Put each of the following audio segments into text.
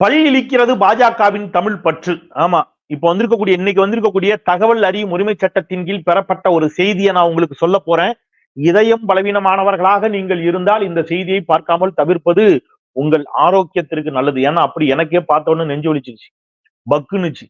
பழி இழிக்கிறது பாஜகவின் தமிழ் பற்று. ஆமா இப்ப வந்திருக்கக்கூடிய இன்னைக்கு வந்திருக்கக்கூடிய தகவல் அறியும் உரிமை சட்டத்தின் கீழ் பெறப்பட்ட ஒரு செய்தியை நான் உங்களுக்கு சொல்ல போறேன். இதயம் பலவீனமானவர்களாக நீங்கள் இருந்தால் இந்த செய்தியை பார்க்காமல் தவிர்ப்பது உங்கள் ஆரோக்கியத்திற்கு நல்லது. ஏன்னா அப்படி எனக்கே பார்த்தோன்னு நெஞ்சு ஒழிச்சிருச்சு பக்குனுச்சு.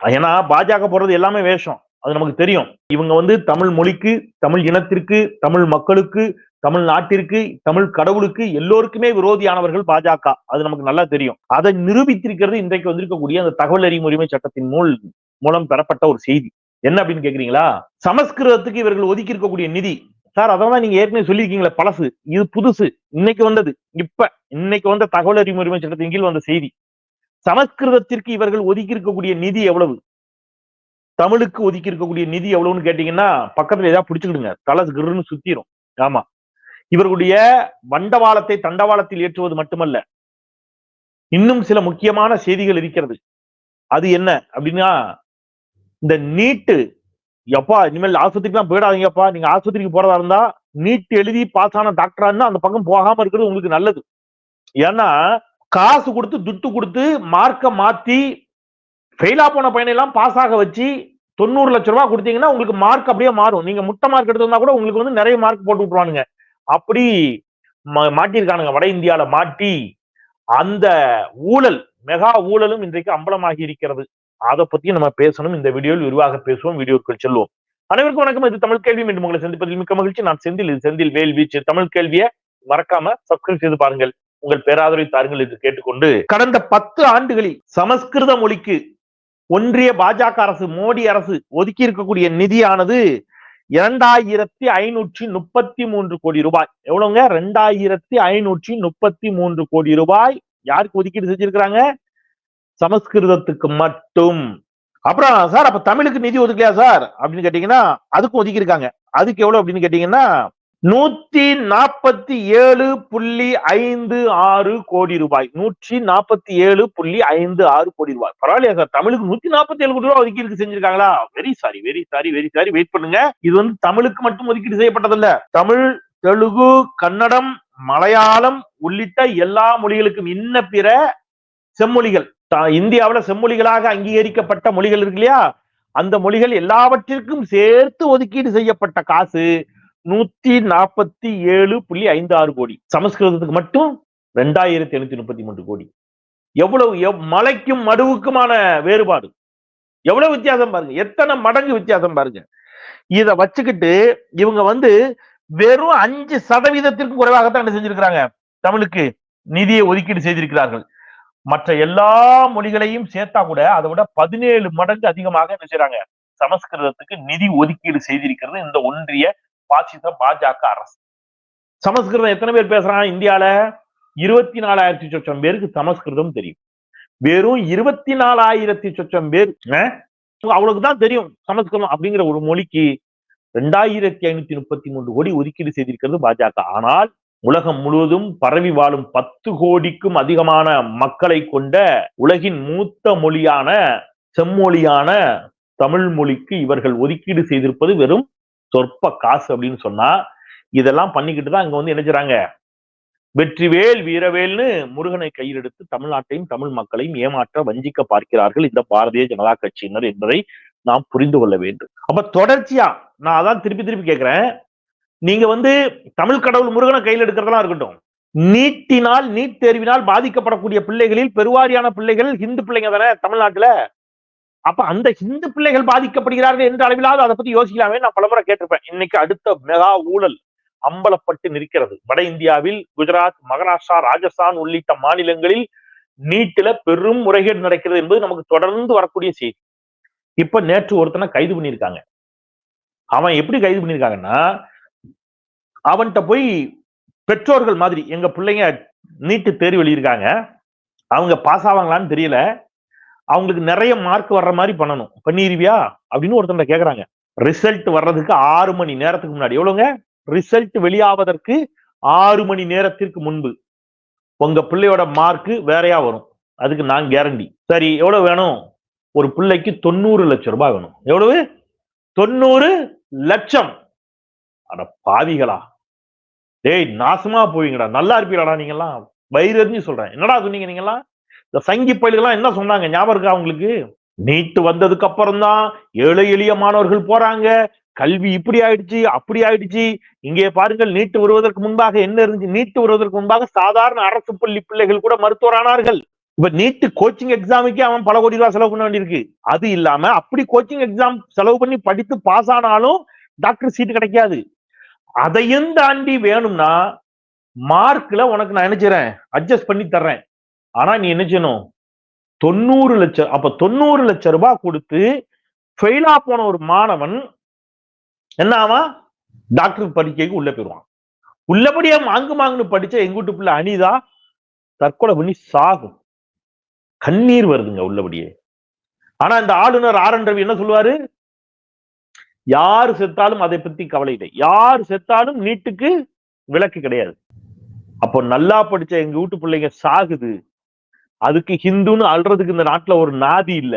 ஏன்னா பாஜக போறது எல்லாமே வேஷம். அது நமக்கு தெரியும். இவங்க வந்து தமிழ் மொழிக்கு தமிழ் இனத்திற்கு தமிழ் மக்களுக்கு தமிழ்நாட்டிற்கு தமிழ் கடவுளுக்கு எல்லோருக்குமே விரோதியானவர்கள் பாஜக. அது நமக்கு நல்லா தெரியும். அதை நிரூபித்திருக்கிறது இன்றைக்கு வந்திருக்கக்கூடிய அந்த தகவல் அறியும் உரிமை சட்டத்தின் மூல் மூலம் பெறப்பட்ட ஒரு செய்தி. என்ன அப்படின்னு கேக்குறீங்களா? சமஸ்கிருதத்துக்கு இவர்கள் ஒதுக்கி இருக்கக்கூடிய நிதி. சார் அதான் நீங்க ஏற்கனவே சொல்லியிருக்கீங்களே பழசு. இது புதுசு. இன்னைக்கு வந்தது. இப்ப இன்னைக்கு வந்த தகவல் அறியும் உரிமை சட்டத்தின் கீழ் வந்த செய்தி. சமஸ்கிருதத்திற்கு இவர்கள் ஒதுக்கி இருக்கக்கூடிய நிதி எவ்வளவு? தமிழுக்கு ஒதுக்கி இருக்கக்கூடிய நிதி எவ்வளவுன்னு கேட்டீங்கன்னா பக்கத்துல ஏதாவது பிடிச்சுக்கிடுங்க. தலை கிருன்னு சுத்திரும். ஆமா. இவர்களுடைய வண்டவாளத்தை தண்டவாளத்தில் ஏற்றுவது மட்டுமல்ல இன்னும் சில முக்கியமான செய்திகள் இருக்கிறது. அது என்ன அப்படின்னா இந்த நீட்டு எப்பா இனிமேல் ஆஸ்பத்திரிக்கு போயிடாதீங்கப்பா. நீங்க ஆஸ்பத்திரிக்கு போறதா இருந்தா நீட் எழுதி பாஸ் ஆன டாக்டரா அந்த பக்கம் போகாம இருக்கிறது உங்களுக்கு நல்லது. ஏன்னா காசு கொடுத்து துட்டு கொடுத்து மார்க்கை மாத்தி ஃபெயிலா போன பையனை எல்லாம் பாஸ் ஆக வச்சு தொண்ணூறு லட்ச ரூபா கொடுத்தீங்கன்னா உங்களுக்கு மார்க் அப்படியே மாறும். நீங்க முட்டை மார்க் எடுத்திருந்தா கூட உங்களுக்கு வந்து நிறைய மார்க் போட்டு விட்டுருவானுங்க. அப்படி மாட்டியிருக்கானுங்க. வட இந்தியால மாட்டி அந்த ஊழல் மெகா ஊழலும் இன்றைக்கு அம்பலமாகி இருக்கிறது. அதை பத்தி நம்ம பேசணும். இந்த வீடியோவில் விரிவாக பேசுவோம். வீடியோக்குள் செல்வோம். அனைவருக்கும் வணக்கம். இது தமிழ் கேள்வி. மீண்டும் உங்களை சந்திப்பதில் மிக்க மகிழ்ச்சி. நான் செந்தில். இது செந்தில் வேல் வீச்சு. தமிழ் கேள்வியை மறக்காம சப்ஸ்கிரைப் செய்து பாருங்கள். உங்கள் பேராதரவை தாருங்கள் என்று கேட்டுக்கொண்டு கடந்த பத்து ஆண்டுகளில் சமஸ்கிருத மொழிக்கு ஒன்றிய பாஜக அரசு மோடி அரசு ஒதுக்கி இருக்கக்கூடிய நிதியானது இரண்டாயிரத்தி ஐநூற்றி முப்பத்தி மூன்று கோடி ரூபாய். எவ்வளவுங்க? ரெண்டாயிரத்தி ஐநூற்றி முப்பத்தி மூன்று கோடி ரூபாய். யாருக்கு ஒதுக்கீடு செஞ்சிருக்கிறாங்க? சமஸ்கிருதத்துக்கு மட்டும். அப்புறம் சார் அப்ப தமிழுக்கு நிதி ஒதுக்கலையா சார்? அப்படின்னு கேட்டீங்கன்னா அதுக்கும் ஒதுக்கி இருக்காங்க அதுக்கு எவ்வளவு அப்படின்னு கேட்டீங்கன்னா நூத்தி நாற்பத்தி ஏழு புள்ளி ஐந்து ஆறு கோடி ரூபாய். நூற்றி நாற்பத்தி ஏழு புள்ளி ஐந்து ஆறு கோடி ரூபாய். பரவாயில்லையா சார்? தமிழுக்கு நூத்தி நாற்பத்தி ஏழு கோடி ரூபாய் ஒதுக்கீடு செஞ்சிருக்காங்களா? Very sorry very sorry very sorry wait பண்ணுங்க. இது வந்து தமிழுக்கு மட்டும் ஒதுக்கீடு செய்யப்பட்டதல்ல. தமிழ் தெலுங்கு கன்னடம் மலையாளம் உள்ளிட்ட எல்லா மொழிகளுக்கும் இன்ன பிற செம்மொழிகள். இந்தியாவில செம்மொழிகளாக அங்கீகரிக்கப்பட்ட மொழிகள் இருக்கு இல்லையா? அந்த மொழிகள் எல்லாவற்றிற்கும் சேர்த்து ஒதுக்கீடு செய்யப்பட்ட காசு நூத்தி நாற்பத்தி ஏழு புள்ளி ஐந்து ஆறு கோடி. சமஸ்கிருதத்துக்கு மட்டும் ரெண்டாயிரத்தி எண்ணூத்தி முப்பத்தி மூன்று கோடி. எவ்வளவு மலைக்கும் மடுவுக்குமான வேறுபாடு. எவ்வளவு வித்தியாசம் பாருங்க. எத்தனை மடங்கு வித்தியாசம் பாருங்க. இத வச்சுக்கிட்டு இவங்க வந்து வெறும் அஞ்சு சதவீதத்திற்கும் குறைவாகத்தான் என்ன செஞ்சிருக்கிறாங்க? தமிழுக்கு நிதியை ஒதுக்கீடு செய்திருக்கிறார்கள். மற்ற எல்லா மொழிகளையும் சேர்த்தா கூட அதை விட பதினேழு மடங்கு அதிகமாக என்ன செய்யறாங்க சமஸ்கிருதத்துக்கு நிதி ஒதுக்கீடு செய்திருக்கிறது இந்த ஒன்றிய பாசிச பாஜக அரசு. சமஸ்கிருதம் எத்தனை பேர் பேசுறாங்க இந்தியால? இருபத்தி நாலாயிரத்தி சொச்சம் பேருக்கு சமஸ்கிருதம் தெரியும். வெறும் இருபத்தி நாலாயிரத்தி சொச்சம் பேர் அவளுக்கு தான் தெரியும் சமஸ்கிருதம் அப்படிங்கிற ஒரு மொழிக்கு ரெண்டாயிரத்தி ஐநூத்தி முப்பத்தி மூன்று கோடி ஒதுக்கீடு செய்திருக்கிறது பாஜக. ஆனால் உலகம் முழுவதும் பரவி வாழும் பத்து கோடிக்கும் அதிகமான மக்களை கொண்ட உலகின் மூத்த மொழியான செம்மொழியான தமிழ் மொழிக்கு இவர்கள் ஒதுக்கீடு செய்திருப்பது வெறும் சொற்ப காசு அப்படின்னு சொன்னா இதெல்லாம் பண்ணிக்கிட்டு தான் அங்க வந்து நினைச்சாங்க வெற்றிவேல் வீரவேல்னு முருகனை கையிலெடுத்து தமிழ்நாட்டையும் தமிழ் மக்களையும் ஏமாற்ற வஞ்சிக்க பார்க்கிறார்கள் இந்த பாரதிய ஜனதா கட்சியினர் என்பதை நாம் புரிந்து கொள்ள வேண்டும். அப்ப தொடர்ச்சியா நான் அதான் திருப்பி திருப்பி கேட்கிறேன் நீங்க வந்து தமிழ் கடவுள் முருகனை கையில் எடுக்கிறதெல்லாம் இருக்கட்டும். நீட்டினால் நீட் தேர்வினால் பாதிக்கப்படக்கூடிய பிள்ளைகளில் பெருவாரியான பிள்ளைகள் ஹிந்து பிள்ளைங்க தானே தமிழ்நாட்டுல? அப்ப அந்த ஹிந்து பிள்ளைகள் பாதிக்கப்படுகிறார்கள் என்ற அளவிலாவது அதை பத்தி யோசிக்கலாமே. நான் பலமுறை கேட்டிருப்பேன். இன்னைக்கு அடுத்த மெகா ஊழல் அம்பலப்பட்டு நிற்கிறது. வட இந்தியாவில் குஜராத் மகாராஷ்டிரா ராஜஸ்தான் உள்ளிட்ட மாநிலங்களில் நீட்டில பெரும் முறைகேடு நடக்கிறது என்பது நமக்கு தொடர்ந்து வரக்கூடிய செய்தி. இப்ப நேற்று ஒருத்தனை கைது பண்ணியிருக்காங்க. அவன் எப்படி கைது பண்ணியிருக்காங்கன்னா அவன்கிட்ட போய் பெற்றோர்கள் மாதிரி எங்க பிள்ளைங்க நீட்டு தேர்வு எழுதியிருக்காங்க. அவங்க பாஸ் ஆவாங்களான்னு தெரியல. அவங்களுக்கு நிறைய மார்க் வர்ற மாதிரி பண்ணணும். பண்ணிருவியா? அப்படின்னு ஒருத்தன் கேக்குறாங்க. ரிசல்ட் வர்றதுக்கு ஆறு மணி நேரத்துக்கு முன்னாடி. எவ்வளவுங்க? ரிசல்ட் வெளியாவதற்கு ஆறு மணி நேரத்திற்கு முன்பு. உங்க பிள்ளையோட மார்க் வேறையா வரும். அதுக்கு நான் கேரண்டி சரி எவ்வளவு வேணும்? ஒரு பிள்ளைக்கு தொண்ணூறு லட்சம் ரூபாய் வேணும். எவ்வளவு? தொண்ணூறு லட்சம். அட பாவிகளா. டேய் நாசமா போவீங்கடா. நல்லா இருப்பீங்கடா நீங்கெல்லாம். வயிறு சொல்றேன். என்னடா சொன்னீங்க நீங்கெல்லாம்? இந்த சங்கி பயில்கள்லாம் என்ன சொன்னாங்க? ஞாபகம் இருக்கா அவங்களுக்கு நீட்டு வந்ததுக்கு அப்புறம் தான் ஏழை எளிய மாணவர்கள் போறாங்க. கல்வி இப்படி ஆயிடுச்சு அப்படி ஆயிடுச்சு. இங்கே பாருங்கள் நீட்டு வருவதற்கு முன்பாக என்ன இருந்துச்சு? நீட்டு வருவதற்கு முன்பாக சாதாரண அரசு பள்ளி பிள்ளைகள் கூட மருத்துவரானார்கள். இப்ப நீட்டு கோச்சிங் எக்ஸாமுக்கே அவன் பல கோடி ரூபாய் செலவு பண்ண வேண்டியிருக்கு. அது இல்லாம அப்படி கோச்சிங் எக்ஸாம் செலவு பண்ணி படித்து பாஸ் ஆனாலும் டாக்டர் சீட்டு கிடைக்காது. அதையும் தாண்டி வேணும்னா மார்க்ல உனக்கு நான் நினைச்சுறேன் அட்ஜஸ்ட் பண்ணி தர்றேன். ஆனா நீ என்ன செய்யணும்? தொண்ணூறு லட்சம் அப்ப தொண்ணூறு லட்சம் ரூபாய் கொடுத்து ஃபெயிலா போன ஒரு மாணவன் என்ன ஆவான்? டாக்டர் படிக்கைக்கு உள்ள போயிடுவான் உள்ளபடியா மாங்கு மாங்குன்னு படிச்ச எங்க வீட்டு பிள்ளை அனிதா தற்கொலை பண்ணி சாகும். கண்ணீர் வருதுங்க உள்ளபடியே. ஆனா இந்த ஆளுநர் ஆர் என் ரவி என்ன சொல்லுவாரு? யார் செத்தாலும் அதை பத்தி கவலை இல்லை. யார் செத்தாலும் நீட்டுக்கு விலக்கு கிடையாது. அப்போ நல்லா படிச்ச எங்க வீட்டு பிள்ளைங்க சாகுது. அதுக்கு ஹிந்துன்னு அல்றதுக்கு இந்த நாட்டுல ஒரு நாதி இல்ல.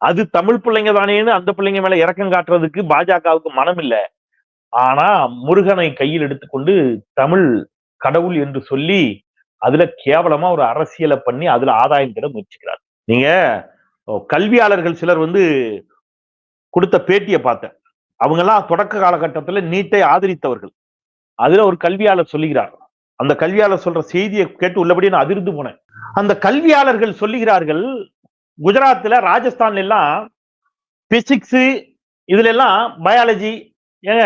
அது தமிழ் பிள்ளைங்க தானேன்னு அந்த பிள்ளைங்க மேல இறக்கம் காட்டுறதுக்கு பாஜகவுக்கு மனம் இல்ல. ஆனா முருகனை கையில் எடுத்துக்கொண்டு தமிழ் கடவுள் என்று சொல்லி அதுல கேவலமா ஒரு அரசியலை பண்ணி அதுல ஆதாயம் பெற முயற்சிக்கிறார். நீங்க கல்வியாளர்கள் சிலர் வந்து கொடுத்த பேட்டியை பார்த்தேன். அவங்க எல்லாம் தொடக்க காலகட்டத்துல நீட்டை ஆதரித்தவர்கள். அதுல ஒரு கல்வியாளர் சொல்லுகிறார். அந்த கல்வியாளர் சொல்ற செய்தியை கேட்டு உள்ளபடியே நான் அதிர்ந்து போனேன். அந்த கல்வியாளர்கள் சொல்லுகிறார்கள் குஜராத்தில் ராஜஸ்தான்ல எல்லாம் பிசிக்ஸ் இதுல எல்லாம் பயாலஜி ஏங்க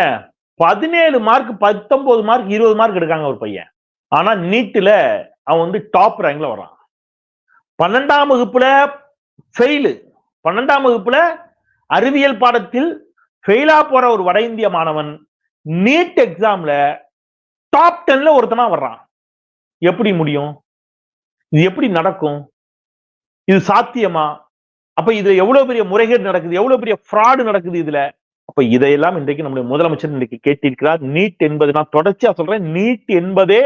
பதினேழு மார்க் பத்தொன்பது மார்க் இருபது மார்க் எடுக்காங்க ஒரு பையன். ஆனா நீட்டுல அவன் வந்து டாப் ரேங்க்ல வரான் பன்னெண்டாம் வகுப்புல ஃபெயிலு பன்னெண்டாம் வகுப்புல அறிவியல் பாடத்தில் ஃபெயிலா போற ஒரு வட இந்திய மாணவன் நீட் எக்ஸாம்ல டாப் டென்ல ஒருத்தனா வர்றான். எப்படி முடியும்? இது எப்படி நடக்கும்? இது சாத்தியமா? அப்ப இது எவ்வளவு பெரிய முறைகேடு நடக்குது? எவ்வளவு பெரிய ஃப்ராடு நடக்குது இதுல? அப்ப இதையெல்லாம் இன்றைக்கு நம்முடைய முதலமைச்சர் இன்றைக்கு கேட்டிருக்கிறார். நீட் என்பது நான் தொடர்ச்சியா சொல்றேன் நீட் என்பதே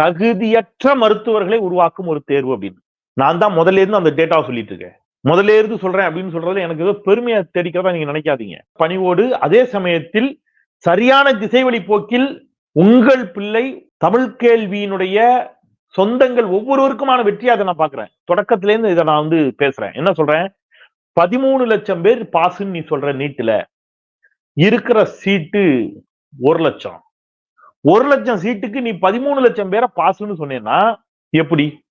தகுதியற்ற மருத்துவர்களை உருவாக்கும் ஒரு தேர்வு அப்படின்னு. நான் தான் முதல்ல இருந்து அந்த டேட்டாவை சொல்லிட்டு இருக்கேன். முதல்ல இருந்து சொல்றேன் அப்படின்னு சொல்றது எனக்கு ஏதோ பெருமையை தெரிவிக்கிறதா நீங்க நினைக்காதீங்க. பணிவோடு அதே சமயத்தில் சரியான திசைவழி போக்கில் உங்கள் பிள்ளை தமிழ் கேள்வியினுடைய சொந்தங்கள் ஒவ்வொருவருக்குமான வெற்றியா அதை நான் பாக்குறேன் தொடக்கத்துல இருந்து இதை நான் வந்து பேசுறேன். என்ன சொல்றேன்? பதிமூணு லட்சம் பேர் பாசுன்னு நீ சொல்ற நீட்டுல இருக்கிற சீட்டு ஒரு லட்சம். ஒரு லட்சம் சீட்டுக்கு நீ பதிமூணு லட்சம் பேரை பாஸ்ன்னு சொன்னேன்னா எப்படி?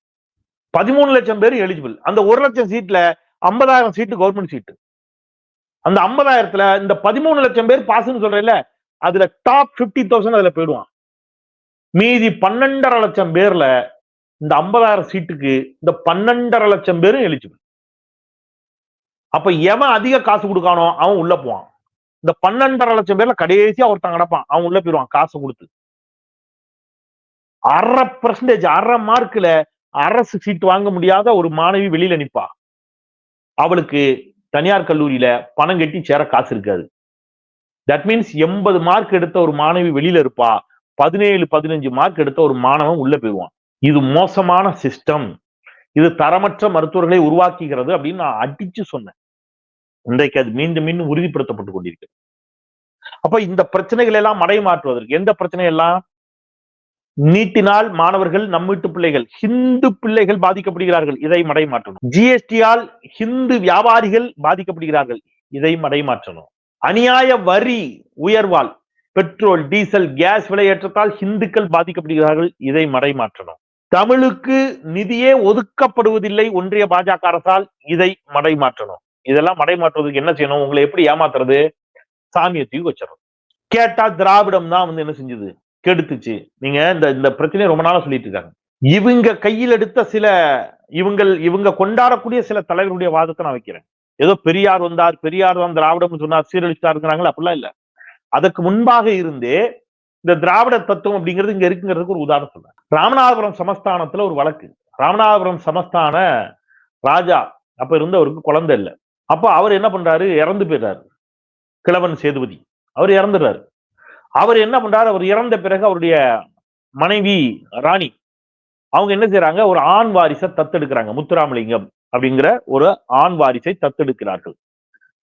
பதிமூணு லட்சம் பேர் எலிஜிபிள் அந்த ஒரு லட்சம் சீட்ல ஐம்பதாயிரம் சீட்டு கவர்மெண்ட் சீட்டு. அந்த ஐம்பதாயிரத்துல இந்த பதிமூணு லட்சம் பேர் பாஸ்ன்னு சொல்றேன்ல அதுல டாப் பிப்டி தௌசண்ட் அதுல போயிடுவான். மீதி பன்னெண்டரை லட்சம் பேர்ல இந்த ஐம்பதாயிரம் சீட்டுக்கு இந்த பன்னெண்டரை லட்சம் பேரும் எலிஜிபிள் அப்ப எவன் அதிக காசு கொடுக்கானோ அவன் உள்ள போவான். இந்த பன்னெண்டரை லட்சம் பேர்ல கடைசியா ஒருத்தன் கிடப்பான். அவன் உள்ள போயிடுவான் காசு கொடுத்து. அரை பர்சன்டேஜ் அரை மார்க்ல அரசு சீட் வாங்க முடியாத ஒரு மாணவி வெளியில நிப்பா. அவளுக்கு தனியார் கல்லூரியில பணம் கட்டி சேர காசு இருக்காது. தட் மீன்ஸ் எண்பது மார்க் எடுத்த ஒரு மாணவி வெளியில இருப்பா. பதினேழு பதினஞ்சு மார்க் எடுத்த ஒரு மாணவன் உள்ள போயிடுவான். இது மோசமான சிஸ்டம் இது தரமற்ற மருத்துவர்களை உருவாக்குகிறது அப்படின்னு நான் அடிச்சு சொன்னேன். இன்றைக்கு அது மீண்டும் மீண்டும் உறுதிப்படுத்தப்பட்டு கொண்டிருக்கு அப்ப இந்த பிரச்சனைகள் எல்லாம் மடை மாற்றுவதற்கு எந்த பிரச்சனை எல்லாம்? நீட்டினால் மாணவர்கள் நம் வீட்டு பிள்ளைகள் ஹிந்து பிள்ளைகள் பாதிக்கப்படுகிறார்கள் இதை மடை மாற்றணும். ஜிஎஸ்டியால் ஹிந்து வியாபாரிகள் பாதிக்கப்படுகிறார்கள் இதை மடை மாற்றணும். அநியாய வரி உயர்வால் பெட்ரோல் டீசல் கேஸ் விலையேற்றத்தால் ஹிந்துக்கள் பாதிக்கப்படுகிறார்கள். இதை மடை மாற்றணும் தமிழுக்கு நிதியே ஒதுக்கப்படுவதில்லை ஒன்றிய பாஜக அரசால் இதை மடை மாற்றணும் இதெல்லாம் மடைமாற்றுவதற்கு என்ன செய்யணும்? உங்களை எப்படி ஏமாத்துறது? சாமியை தூக்கி வச்சிடணும். கேட்டா திராவிடம் தான் வந்து என்ன செஞ்சது? கெடுத்துச்சு. நீங்க இந்த இந்த பிரச்சனையை ரொம்ப நாளா சொல்லிட்டு இருக்காங்க. இவங்க கையில் எடுத்த சில இவங்கள் இவங்க கொண்டாடக்கூடிய சில தலைவருடைய வாதத்தை நான் வைக்கிறேன். ஏதோ பெரியார் வந்தார் பெரியார் தான் திராவிடம் சொன்னார் சீரழிச்சா இருக்கிறாங்களா அப்படிலாம் இல்லை. அதற்கு முன்பாக இருந்தே இந்த திராவிட தத்துவம் அப்படிங்கிறது இங்க இருக்குங்கிறதுக்கு ஒரு உதாரணம் சொல்றேன். ராமநாதபுரம் சமஸ்தானத்துல ஒரு வழக்கு. ராமநாதபுரம் சமஸ்தான ராஜா அப்ப இருந்தவருக்கு குழந்தை இல்லை. அப்ப அவர் என்ன பண்றாரு? இறந்து போயிடுறாரு. கிழவன் சேதுபதி. அவர் இறந்துடுறாரு. அவர் என்ன பண்றாரு? அவர் இறந்த பிறகு அவருடைய மனைவி ராணி அவங்க என்ன செய்யறாங்க ஒரு ஆண் வாரிசை தத்தெடுக்கிறாங்க. முத்துராமலிங்கம் அப்படிங்கிற ஒரு ஆண் வாரிசை தத்தெடுக்கிறார்கள்.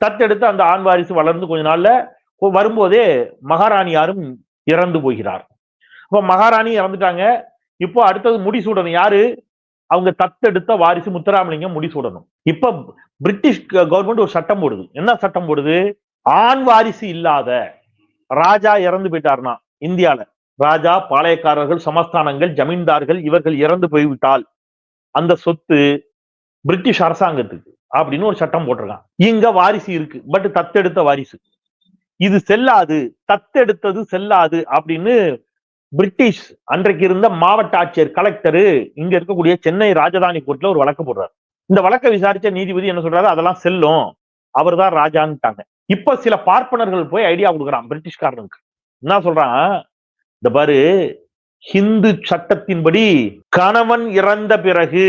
தத்தெடுத்து அந்த ஆண் வாரிசு வளர்ந்து கொஞ்ச நாள்ல வரும்போதே மகாராணியாரும் இறந்து போகிறார். இப்போ மகாராணி இறந்துட்டாங்க. இப்போ அடுத்தது முடிசூடணும் யாரு? அவங்க தத்தெடுத்த வாரிசு முத்துராமலிங்கம் முடிசூடணும் இப்ப பிரிட்டிஷ் கவர்மெண்ட் ஒரு சட்டம் போடுது. என்ன சட்டம் போடுது? ஆண் வாரிசு இல்லாத ராஜா இறந்து போயிட்டார்னா இந்தியால. ராஜா பாளையக்காரர்கள் சமஸ்தானங்கள் ஜமீன்தார்கள் இவர்கள் இறந்து போய்விட்டால் அந்த சொத்து பிரிட்டிஷ் அரசாங்கத்துக்கு அப்படின்னு ஒரு சட்டம் போட்டிருக்கான் இங்க வாரிசு இருக்கு. பட் தத்தெடுத்த வாரிசு. இது செல்லாது தத்தெடுத்தது செல்லாது அப்படின்னு பிரிட்டிஷ் அன்றைக்கு இருந்த மாவட்ட ஆட்சியர் கலெக்டரு இங்க இருக்கக்கூடிய சென்னை ராஜதானி கோர்ட்ல ஒரு வழக்கு போடுறாரு. இந்த வழக்கை விசாரிச்ச நீதிபதி என்ன சொல்றாரு? அதெல்லாம் செல்லும். அவர் தான் ராஜான்ட்டாங்க. இப்ப சில பார்ப்பனர்கள் போய் ஐடியா கொடுக்குறான் பிரிட்டிஷ்காரனுக்கு. என்ன சொல்றான்? இந்த பாரு ஹிந்து சட்டத்தின்படி கணவன் இறந்த பிறகு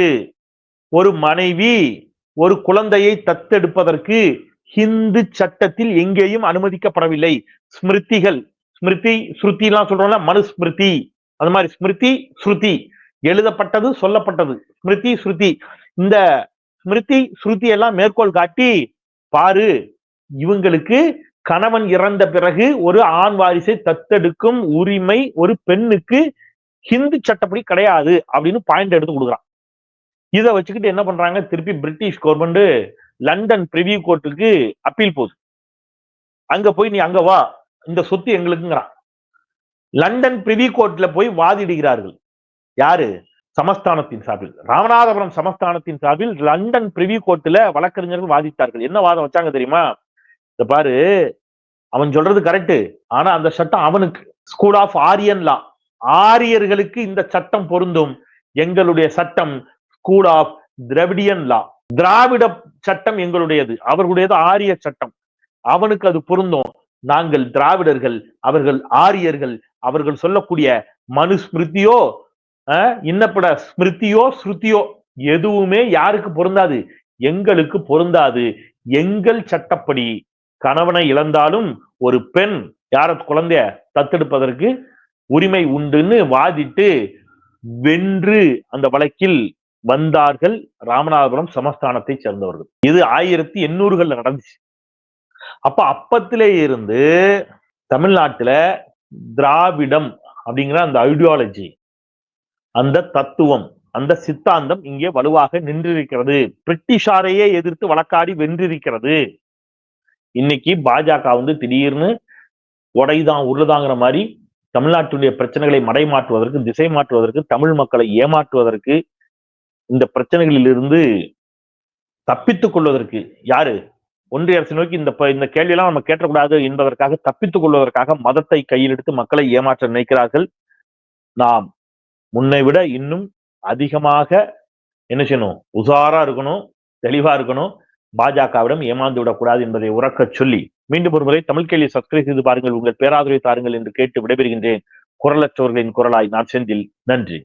ஒரு மனைவி ஒரு குழந்தையை தத்தெடுப்பதற்கு ஹிந்து சட்டத்தில் எங்கேயும் அனுமதிக்கப்படவில்லை. ஸ்மிருதிகள் ஸ்மிருதி ஸ்ருதி எல்லாம் சொல்றோம்ல மனுஸ்மிருதி. அந்த மாதிரி ஸ்மிருதி ஸ்ருதி. எழுதப்பட்டது சொல்லப்பட்டது. ஸ்மிருதி ஸ்ருதி. இந்த ஸ்மிருதி ஸ்ருதி எல்லாம் மேற்கோள் காட்டி பாரு இவங்களுக்கு கணவன் இறந்த பிறகு ஒரு ஆண் வாரிசை தத்தெடுக்கும் உரிமை ஒரு பெண்ணுக்கு ஹிந்து சட்டப்படி கிடையாது அப்படின்னு பாயிண்ட் எடுத்து கொடுக்குறான். இதை வச்சுக்கிட்டு என்ன பண்றாங்க? திருப்பி பிரிட்டிஷ் கவர்மெண்ட் லண்டன் பிரிவியூ கோர்ட்டுக்கு அப்பீல் போகுது. அங்க போய் நீ அங்க வா. இந்த சொத்து எங்களுக்குங்கிறான். லண்டன் பிரிவி கோர்ட்ல போய் வாதிடுகிறார்கள். யாரு? சமஸ்தானத்தின் சார்பில். ராமநாதபுரம் சமஸ்தானத்தின் சார்பில் லண்டன் பிரிவி கோர்ட்ல வழக்கறிஞர்கள் வாதித்தார்கள் என்ன வாதம் வச்சாங்க தெரியுமா? இந்த பாரு. அவன் சொல்றது கரெக்ட் ஆனா அந்த சட்டம் அவனுக்கு. ஸ்கூல் ஆஃப் ஆரியன் லா ஆரியர்களுக்கு இந்த சட்டம் பொருந்தும். எங்களுடைய சட்டம் ஸ்கூல் ஆஃப் திரவிடியன் லா திராவிட சட்டம் எங்களுடையது அவர்களுடையது ஆரிய சட்டம். அவனுக்கு அது பொருந்தும். நாங்கள் திராவிடர்கள் அவர்கள் ஆரியர்கள் அவர்கள் சொல்லக்கூடிய மனு ஸ்மிருதியோ இன்னப்பட ஸ்மிருதியோ ஸ்ருதியோ எதுவுமே யாருக்கு பொருந்தாது? எங்களுக்கு பொருந்தாது. எங்கள் சட்டப்படி கணவனை இழந்தாலும் ஒரு பெண் யார குழந்தைய தத்தெடுப்பதற்கு உரிமை உண்டுன்னு வாதிட்டு வென்று அந்த வழக்கில் வந்தார்கள் ராமநாதபுரம் சமஸ்தானத்தை சேர்ந்தவர்கள். இது ஆயிரத்தி எண்ணூறுகள்ல நடந்துச்சு. அப்ப அப்பத்திலே இருந்து தமிழ்நாட்டுல திராவிடம் அப்படிங்கிற அந்த ஐடியாலஜி அந்த தத்துவம் அந்த சித்தாந்தம் இங்கே வலுவாக நின்றிருக்கிறது. பிரிட்டிஷாரையே எதிர்த்து வழக்காடி வென்றிருக்கிறது. இன்னைக்கு பாஜக வந்து திடீர்னு உடைதான் உருளதாங்கிற மாதிரி தமிழ்நாட்டுடைய பிரச்சனைகளை மடைமாற்றுவதற்கு திசை மாற்றுவதற்கு தமிழ் மக்களை ஏமாற்றுவதற்கு இந்த பிரச்சனைகளில் இருந்து தப்பித்துக் கொள்வதற்கு யாரு? ஒன்றிய அரசு நோக்கி இந்த இந்த கேள்வியெல்லாம் நம்ம கேட்டக்கூடாது என்பதற்காக தப்பித்துக் கொள்வதற்காக மதத்தை கையில் எடுத்து மக்களை ஏமாற்ற நினைக்கிறார்கள். நாம் முன்னை விட இன்னும் அதிகமாக என்ன செய்யணும்? உசாரா இருக்கணும் தெளிவா இருக்கணும். பாஜகவிடம் ஏமாந்து விடக்கூடாது என்பதை உறக்க சொல்லி மீண்டும் ஒரு முறை தமிழ் கேள்வி சப்ஸ்கிரைப் செய்து பாருங்கள். உங்கள் பேராதரவை தாருங்கள் என்று கேட்டு விடைபெறுகின்றேன். குரலற்றவர்களின் குரலாய் நான் செந்தில். நன்றி.